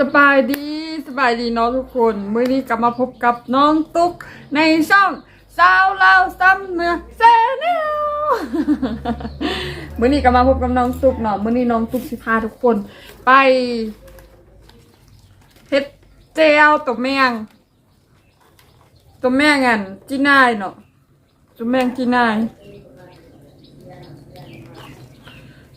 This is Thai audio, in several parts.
สบายดีสบายดีเนาะทุกคนเมื้อนี้กลับมาพบกับน้องตุ๊กในช่องสาวเลาซ้ำเนื้อแซนลมื้อนี้กลับมาพบกับน้องตุ๊กเนาะเมื้อนี้น้องตุ๊กสิพาทุกคน ไปเฮ็ดเจลตัวแมงตัวแมงอันจีน่ายเนาะตัวแมงจีน่าย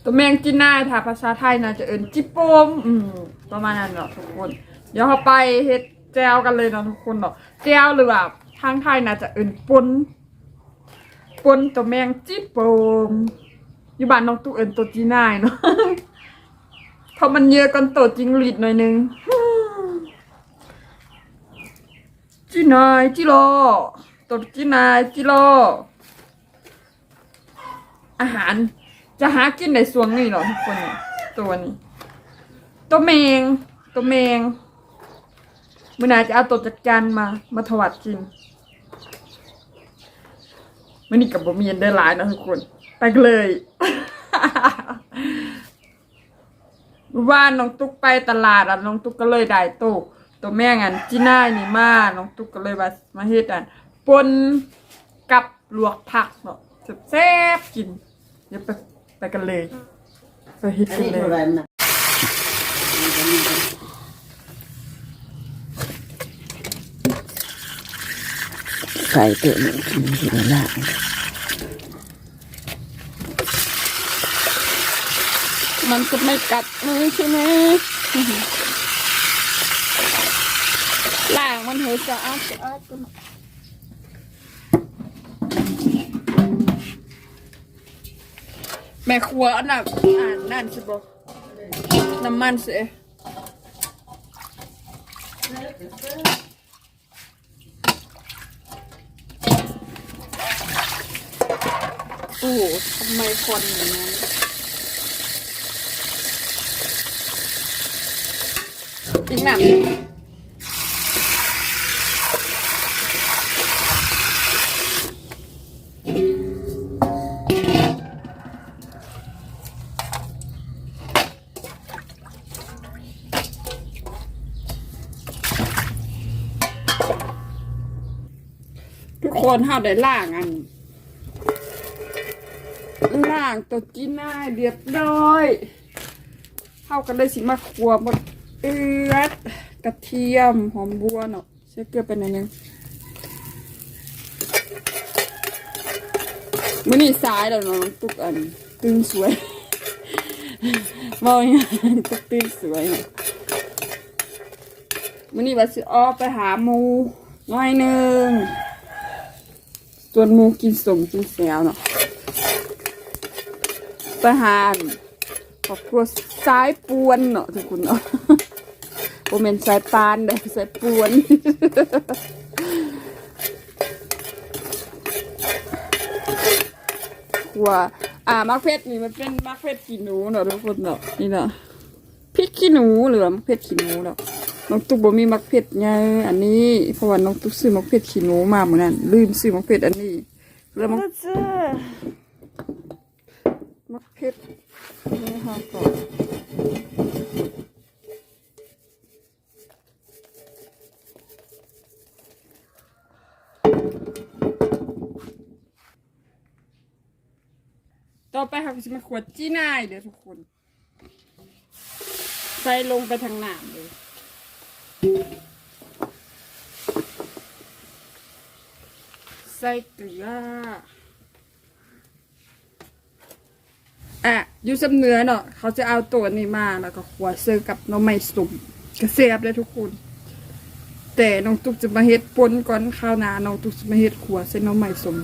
ตัวแมงจีน่ายถ้าภาษาไทยน่าจะเอินจิโปมอืม ประมาณนั้นเนาะทุกคน เดี๋ยวเราไปเฮ็ดแจวกันเลยเนาะทุกคนเนาะแจวหรือว่าทางไทยน่าจะเอินปนปนตัวแมงจิโปมอยู่บ้านน้องตุ๊กเอินตัวจีน่ายเนาะเพราะมันเยอะกันตัวจริงหรีดหน่อยนึงจีนายจิโรตัวจีนายจิโรอาหารจะหากินในสวงนี่เหรอทุกคนเนี่ยตัวนี้ ตัวแมง ตัวแมงมื่อนาจะเอาตัวจัดการมา มาถวัดกินมื่อนี้กับบะเมียนได้หลายนะทุกคนไปกันเลยว่าน้องตุ๊กไปตลาดอะน้องตุ๊กก็เลยได้ตัวตัวแม่งอันจีน่านี่มาน้องตุ๊กก็เลยมามาเฮ็ดอันปนกับลวกผักเนาะแซ่บๆกินเดี๋ยวไปไปกันเลยไปเฮ็ดกันเลย มันน่ะใส่เตะหนึ่งชิ้นทีละมันจะไม่กัดมือใช่ไหมล่างมันเหยจะอาดจะอาดกันแม่ครัวอันน่ะอ่านนั่นสิบอกน้ำมันสิ โอ้โหทำไมคนอย่างนั้นจริงแบบ คนเฮาได้ล่างอันล่างตัวจีน่ายเรียบร้อยเฮากันได้สิมาขัวหมดเอือดกระเทียมหอมบัวเนาะใช้เกลือไปหน่อยนึงมื่อนี้สายแล้วเนาะน้องตุกอันตื่นสวยมองยังไงตุกตื่นสวยเนาะมื่อนี้ว่าสิออกไปหาหมูน้อยหนึ่ง ส่วนมูกินสมกินแซวเนาะไปหาครอบครัวสายปวนเนาะทุกคนเนาะโอเมนสายปานเด้สายปวนว่าอ่ามักเพชรนี่มันเป็นมักเพชรขี้หนูเนาะทุกคนเนาะนี่เนาะพริกขี้หนูหรือว่ามักเพชรขี้หนูเนาะ น้องตุ๊กบ่มีมักเพชรไงอันนี้เพราะว่าน้องตุ๊กซื้อมักเพชรขี้หนูมาเหมือนนั้นลืมซื้อมักเพชรอันนี้แล้วมักมักเพชรนี่ค่ะก่อนต่อไปค่ะก็จะมาขวดจี้นายเดี๋ยวทุกคน ใส่ลงไปทางหนาเลย ส่เกลืออะอยู่สำเนื้อเนาะเขาจะเอาตัวนี้มาแล้วก็ขวดเซิร์กับน้องไม้สุ่มกระเสียบเลยทุกคน แต่น้องตุ๊กจะมาเฮ็ดปนก่อนข้าวนาน้องตุ๊กจะมาเฮ็ดขวดใส่หน้องไม้สุ่ม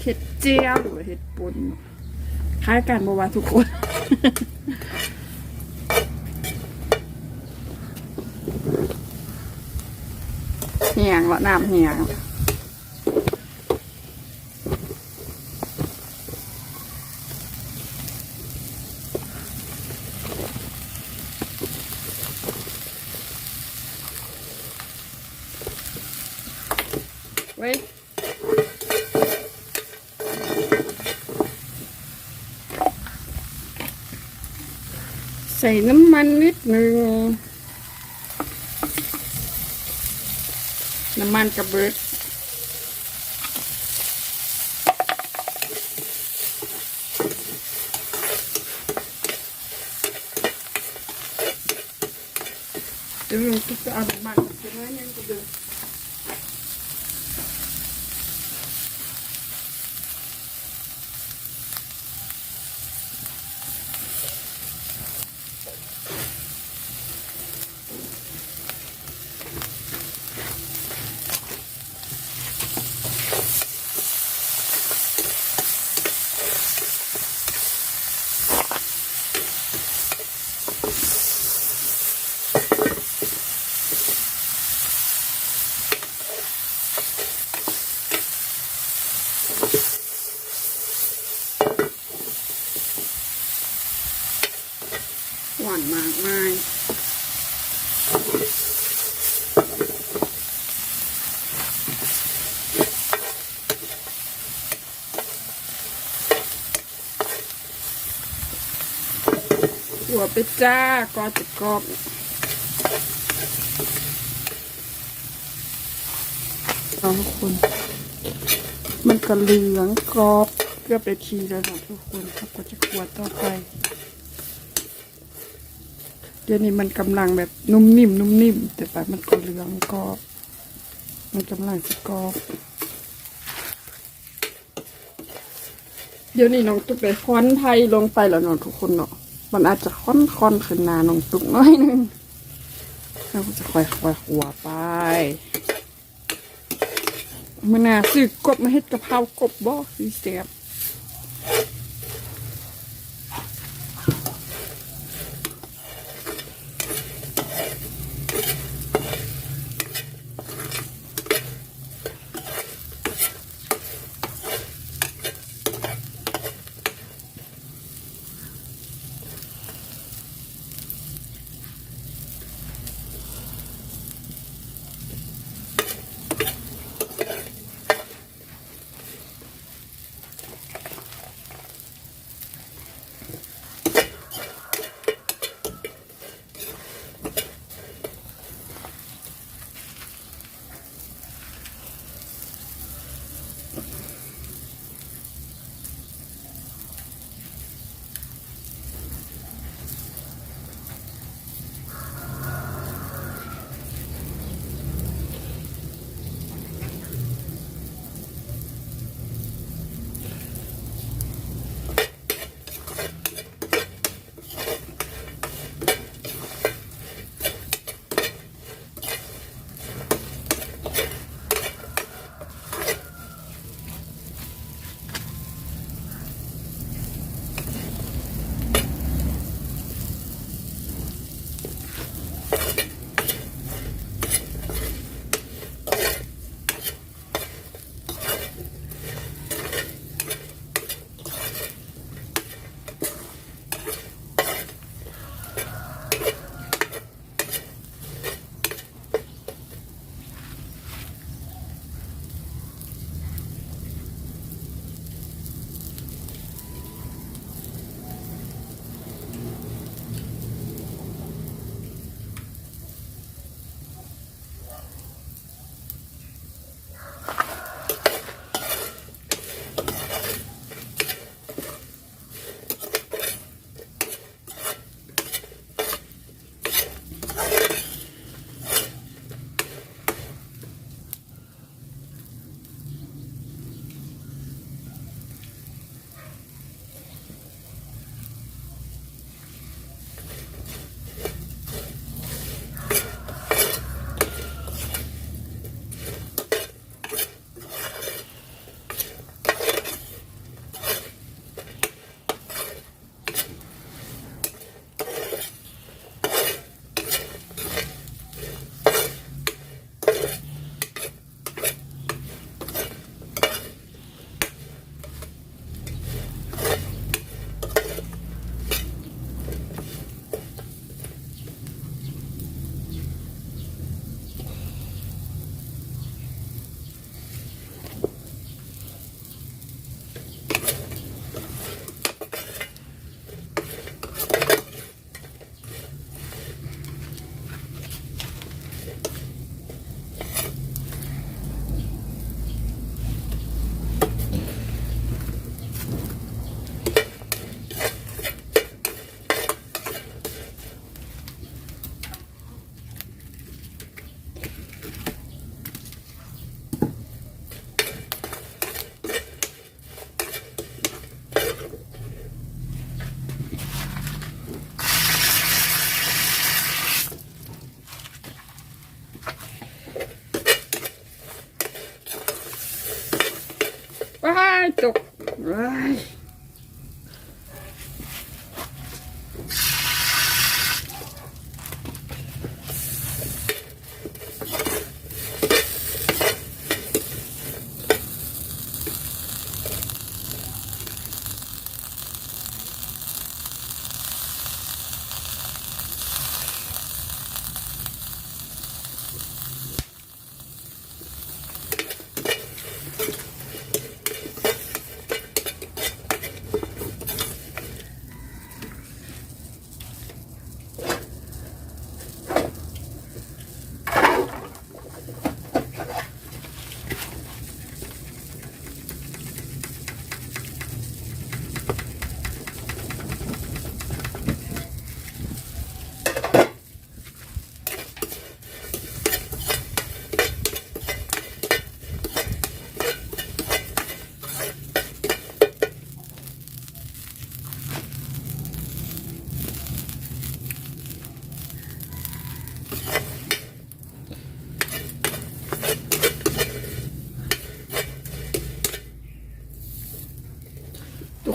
เห็ดเจียวหรือเห็ดปนคล้ายกันบอกว่าทุกคน แหงละน้ำแหงเว้ยใส่น้ำมันนิดนึง น้ำมันกระเบิดเดี๋ยวเราจะเอาน้ำมันจะน้อยยังกระเบิด ไปจ้ากอจะกรอบเอาทุกคน มันก็เหลืองกรอบเกือบได้ทีแล้วนะทุกคนครับก็จะขวดต่อไป เดี๋ยวนี้มันกำลังแบบนุ่มนิ่มนุ่มนิ่มแต่แบบมันก็เหลืองกรอบ มันกำลังจะกรอบเดี๋ยวนี้น้องตุ๊กไปค้อนไทยลงไปแล้วเนาะทุกคนเนาะ มันอาจจะค่อนค่อนๆขึ้นนานงตุ๊กน้อยหนึงเราก็จะค่อยค่อยๆขัวไปมื่อหนาซื้อกบมาเฮ็ดกะเพรากบบ่สีแซ่บ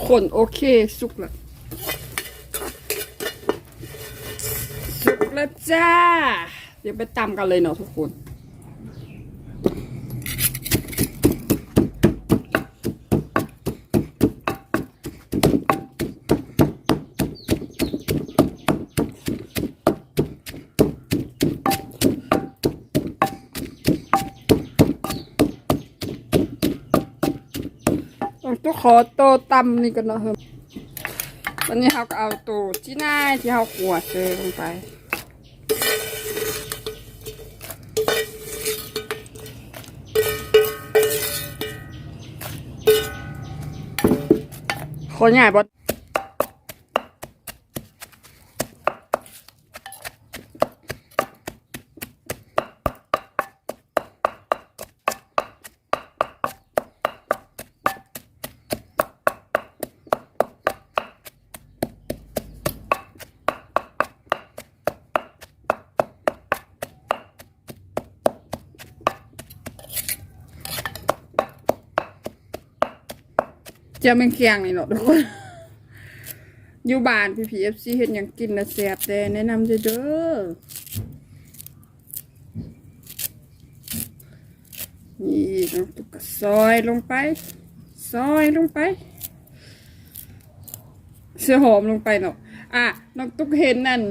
คนโอเค สุกแล้ว สุกแล้วจ้า เดี๋ยวไปตำกันเลยเนาะทุกคน ขอโตวตำนี่กันเนาะเฮ้ยตอนนี้เราก็เอาตัวที่หน้าที่เราขวดเจอลงไปคนใหญ่บด เจะเป็นเคียงนี่เนาะทุกคน อยู่บ้านพี่พีเอฟซีเห็นหยังกินนะแซ่บแต่แนะนำเด้อเด้อนี่น้องตุ๊กซอยลงไป ซอยลงไป เสื้อหอมลงไปเนาะอะน้องตุ๊กเห็นนั่น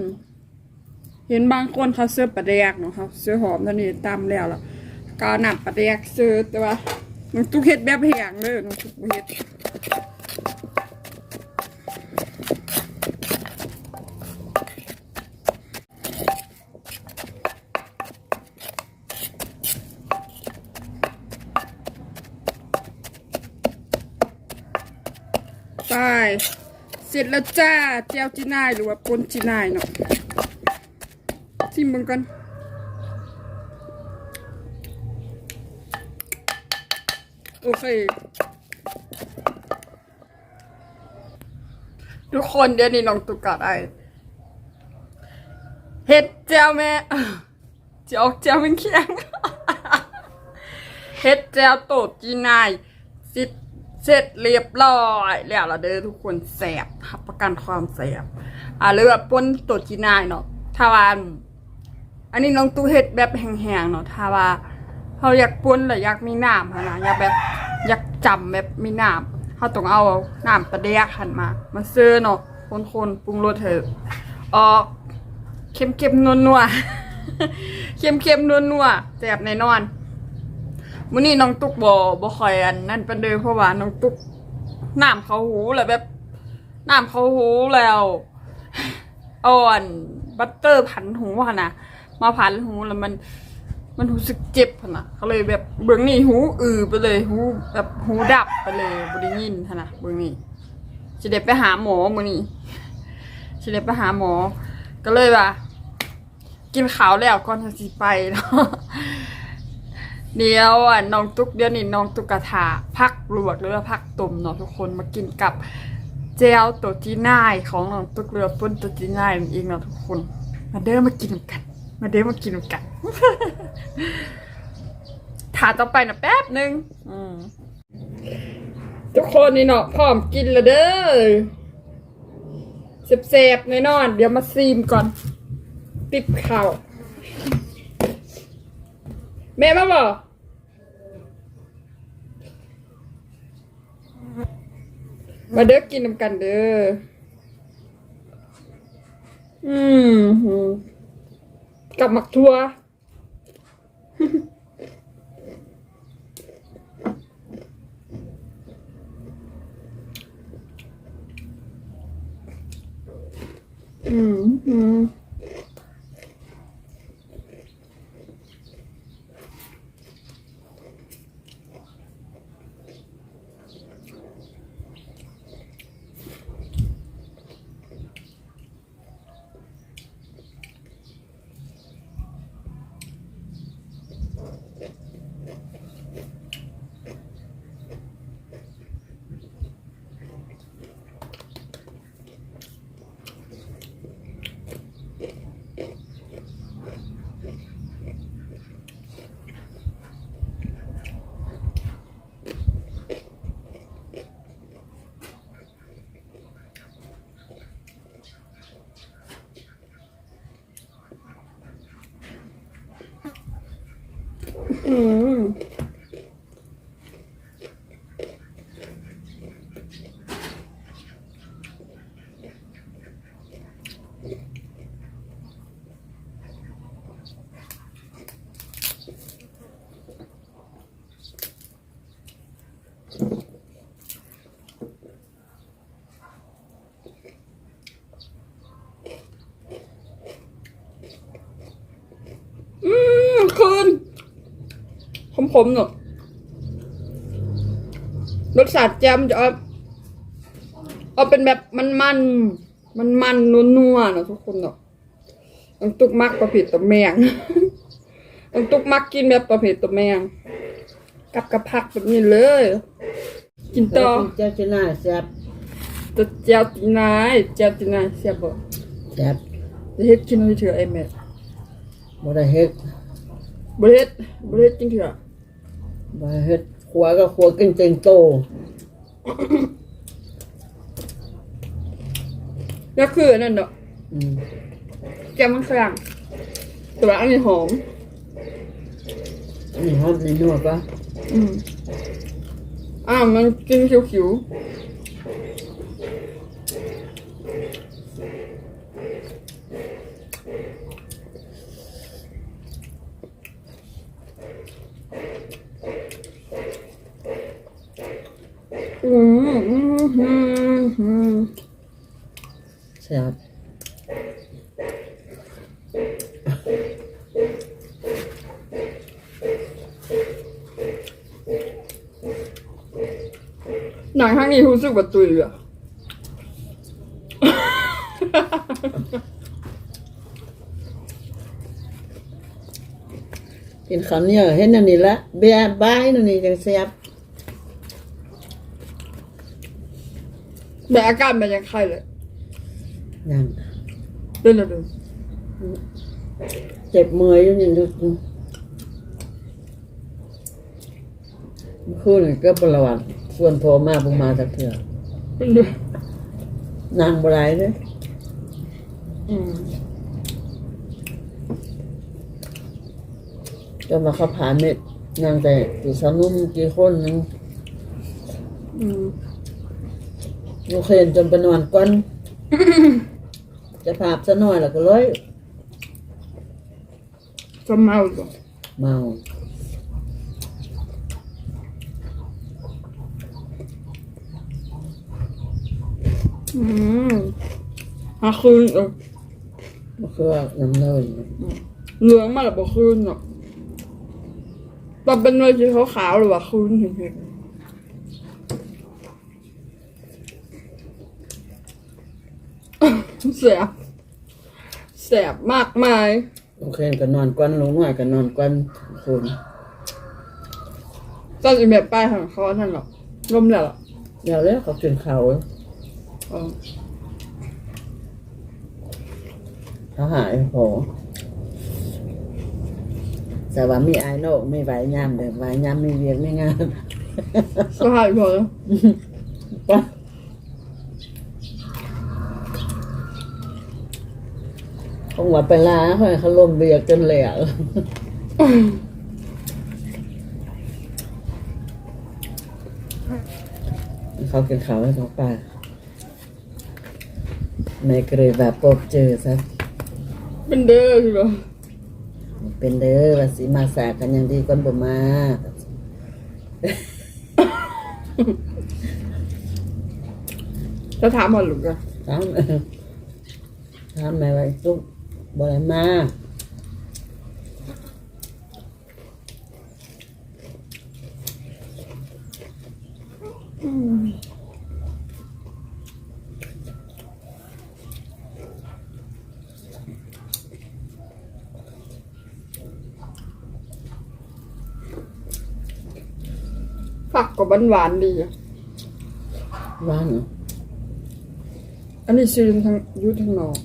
เห็นบางคนเขาเสื้อปลาแดกเนาะเขาเสื้อหอมตอนนี้ตามแล้วล้วก็เอาน้ำปลาแดกเสื้อแต่ว่าน้องตุ๊กเห็ดแบบแหงเลยน้องตุ๊กเห็ด ไปเส ร็จแล้วจ้าเจียวจีนายหรือว่าปนจีนายเนาะชิมมึงกันโอเคทุกคนเดี๋ยวนี้น้องตุกกะได้เห็ดเจียวแม่เจียวเจียวเป็นเคียงเฮ็ดแจวโตจีนายสิ เสร็จเรียบร้อยแล้วละเด้อทุกคนแสบรับประกันความแสบอ่าเรือว่าปนโตดจีนายเนาะถ้าว่าอันนี้น้องตู้เฮ็ดแบบแห้งๆเนาะถ้าว่าเขาอยากปนหรืออยากมีน้ำนะอยากแบบอยากจำแบบมีน้ำเขาต้องเอาน้ำปลาแดกหันมามาซื้อเนาะคนๆปรุงรสเถอะออกเค็มๆนัวๆเค็มๆนัวๆแสบแน่นอน มื้อนี้น้องตุ๊กบ่บ่ค่อยอันนั่นเปานเด้อเพราะว่าน้องตุ๊กน้ำเขาหูแล้วแบบน้ำเขาหูแล้วอ่อนบัตเตอร์พันหูนะมาพันหูแล้วมัน มันรู้สึกเจ็บนน่ะก็เลยแบบเบื้องนี้หูอือไปเลยหูแบบหูดับไปเลยบ่ได้ยินนะเบื้องนี้สิได้ไปหาหมอมื้อนี้สิได้ไปหาหมอ ก็เลยว่า กินข้าวแล้วก่อนจะสิไปเนาะ เดี๋ยวอะน้องตุ๊กเดี๋ยวนี้น้องตุ๊กกระทาพักลวกหรือว่าพักตุ่มเนาะทุกคนมากินกับเจลตัวจีน่ายของน้องตุ๊กเรือปุ้นตัวจีน่ายนั่นเองเนาะทุกคน มาเด้อมากินกัน มาเด้อมากินกันถาต่อไปนะแป๊บหนึ่งอทุกคนนี่เนาะพร้อมกินละเด้อเสบๆแน่นอน เดี๋ยวมาซีมก่อนติบข่าวแม่มาบอก มาเด้อกินน้ำกันเด้อ อืมกับหมักทัวอืม Mm. มๆเนอะรสชาติแจ่มจะเอาเอาเป็นแบบมันมันมันมันๆนัวๆเนอะทุกคนเนอะต้องตุกมักประเภทตัวแมงต้องตุกมักกินแบบประเภทตัวแมง กับกระพักแบบนี้เลย กินต่อเจ้าชนะแซ่บตัวเจียวตีนายเจียวตีนายเสียบบ่แซ่บจะเฮ็ดกินให้เถื่อไอ้แม่บ่ได้เฮ็ดบ่เฮ็ดบ่เฮ็ดกินเถื่อ บ่ได้เฮ็ดขัวก็ขัวกินเต็งโตแล้วคืออันนั่นเนาะอืมแกงมันฝรั่งแต่ว่าอันนี้หอม อันนี้หอมนี่นัวปะอืมอ่ามันกินเขียวๆอืมอืมอืมอืม แซ่บหนังข้างนี้รู้สึกว่าตุยอะกินข้าวเหนียวเฮ็ดอันนี้ละเบียบายนั่นนี่จังแซ่บ แต่อาการมันยังไข้เลยนั่นเดินเลยเดินเจ็บมืออยู่นี่ดูเมื่อคืนนี่ก็ประวัติส่วนโทรมาบ่มาสักเทื่อเดินเลยนางบ่ได้เด้ออืมก็มาเข้าผาเม็ดนางแต่ตีสนุ่มกี่คนนึงอืม ลูกเคนจนไปนอนก่อน จะภาพซะหน่อยแล้วก็เลยจะเมาจ้ะเมาอืมหาคืนเออบ่คือว่าน้ำเลยเหลืองมาแล้วบ่คืนเนาะตอนเป็นเนยสีขาวๆหรือว่าคืนเห็นๆ แสบแสบมากมายลูกเคนก็นอนก่อนลงหน่อยก็นอนก่อนคุณตอนอีเมลป้ายของเขานั่นหรอกลมแล้วเหรอเดี๋ยวแล้วเขากินข้าวเออเขาหายพอแต่ว่ามีไอายโนกไม่ไหวยามเด้อไหวยามไม่เวียกไม่งานสหายพอแล้ว ปะ คงว่าไปลาค่อยเขาลมเบียกจนแหลกเขากินข้าวให้เขาป่าในกระแบบพบเจอซะเป็นเด้อคือเหรอเป็นเด้อว่าสิมาสากันอย่างดีก่อนบ่มาจะถามพ่อลูกอะถามถามแม่ว่าจุก บ่ได้มาฝักกับหวานๆดีอะว่านเหรออันนี้ซื้อทางอยุทางนอก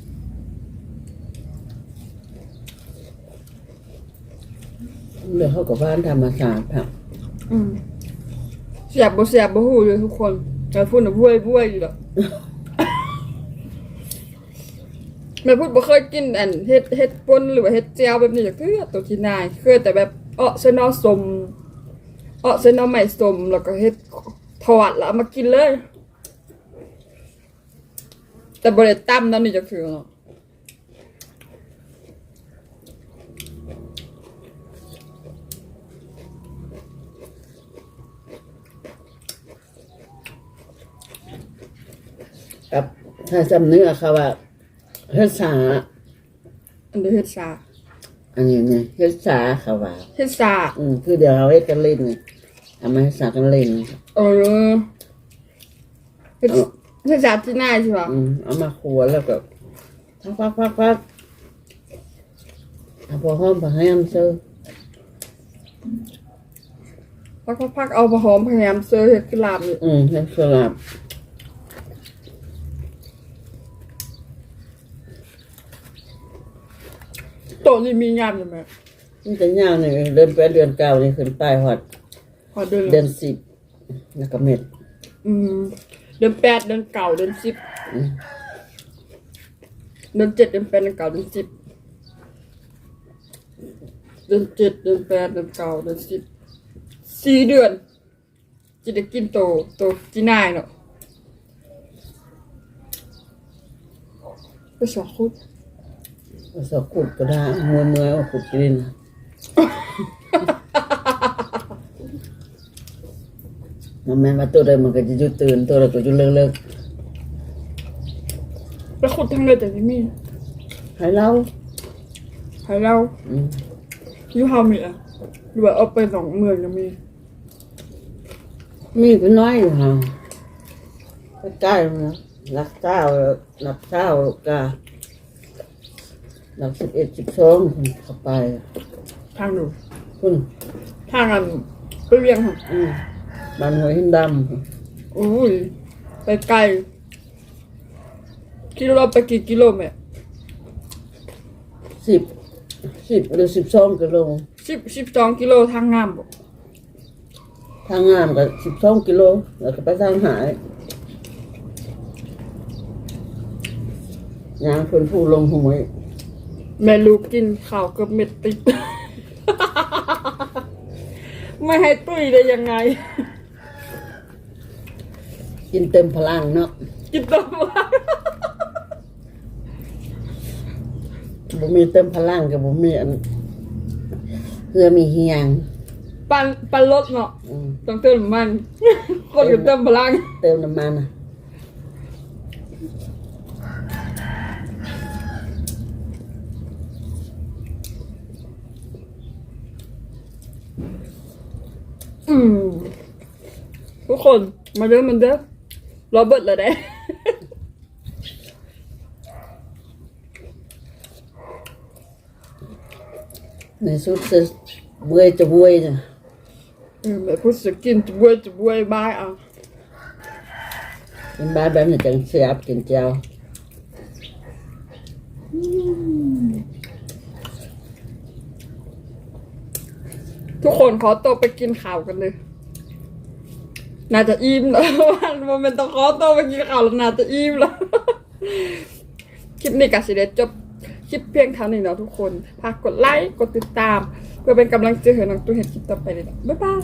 เดี๋ยวเขากับบ้านธรรมศาสตร์ค่ะอืมเสียบบ่เสียบบ่ฮู้เลยทุกคนแต่พูดน่ะบ้วยบ้วยอยู่ดอกแม่พูดบ่เคยกินอันเฮ็ดเฮ็ดป่นหรือว่าเฮ็ดแจ่วแบบนี้จักเทื่อตัวที่นายเคยแต่แบบเอ้อเส้นอสมเอ้อเส้นอใหม่สมแล้วก็เฮ็ดทอดแล้วเอามากินเลย แต่บ่ได้ตำนำนี่จักเทื่อเนาะ กับ ถ้าจำเนื้อเขาว่าเฮ็ดสาอันนี้เฮ็ดซาอันนี้เนี่ยเฮ็ดสาเขาว่า เฮ็ดซาอืมคือเดี๋ยวเราเฮ็ดกันเล่นนี่เอามาให้สากันเล่นเออเฮ็ดเฮ็ดซาที่นายใช่ป่ะอืมเอามาขัวแล้วก็พักพักพักพักเอาพอหอมพอแห้มเซอพักๆๆเอามาหอมพยายามเซอร์เฮ็ดกะลาบนี่อืมเฮ็ดสลับ โตะนี่มีงามอยู่ไหมมันจะยาวนี่เดือนแปดเดือนเก้านี่ขึ้นไปหอดพอเดือนเดือนสิบแล้วก็เม็ดอืมเดือนแปดเดือนเก่าเดือนสิบอืมเดือนเจ็ดเดือนแปดเดือนเก่าเดือนสิบเดือนเจ็ดเดือนแปดเดือนเก่าเดือนสิบสี่เดือนจะได้กินโตโตจีนายเนาะไปสองคุด เอาสอกขุดก็ได้มัวเมื่อยเอาขุดกินมันแม่นว่าตัวใดมันก็จะอยู่ตื่นตัวใดก็อยู่เลิกเลิกแล้วขุดทางเลยแต่ไม่มีๆให้เราให้เราอืมอยูเฮามีอะหรือว่าเอาไปสองเมืองยังมีมีก็น้อยอยู่ห่าใกล้ๆนะรักเจ้านับเจ้ากา นับสิบเอ็ดสิบสองคนเข้าไปทางหนูคุณทางอันไปเวียงค่ะอืมบ้านหัวหินดำโอ้ยไปไกลกิโลเราไปกี่กิโลแม่สิบสิบหรือสิบสองกิโลสิบสิบสองกิโลทางงามบ่ทางงามก็สิบสองกิโลแล้วก็ไปทางหายยางเพิ่นผู้ลงหวย แม่ลูกกินข้าวกับเม็ดติด ไม่ให้ตุ้ยได้ยังไง กินเต็มพลังเนาะกินต้มว่าบ่มีเต็มพลังกับบ่มีอันเพื่อมีเฮียง ปันปันรถเนาะอืมต้องเติมน้ำมัน คนกับเติมพลัง เติมน้ำมันน่ะ อืมทุกคนมาเด้อมันเด้อรอเบิดแล้วเด้ในสุดจะเบื่อจะบวยน่ะอืมแบบพูดสกินจะบวยจะบวยบายอะเป็นบ้าแบบนี้จังเสียบกินเจีย ทุกคนขอตัวไปกินข้าวกันเลย น่าจะอิ่มแล้ววันโมเมนต์ต้องขอตัวไปกินข้าวแล้วน่าจะอิ่มแล้ว คลิปนี้ก็สิเดจบคลิปเพียงเท่านี้เนาะทุกคนฝากกดไลค์กดติดตาม เพื่อเป็นกำลังใจให้น้องตุ้เห็นคลิปต่อไปเลยนะบ๊ายบาย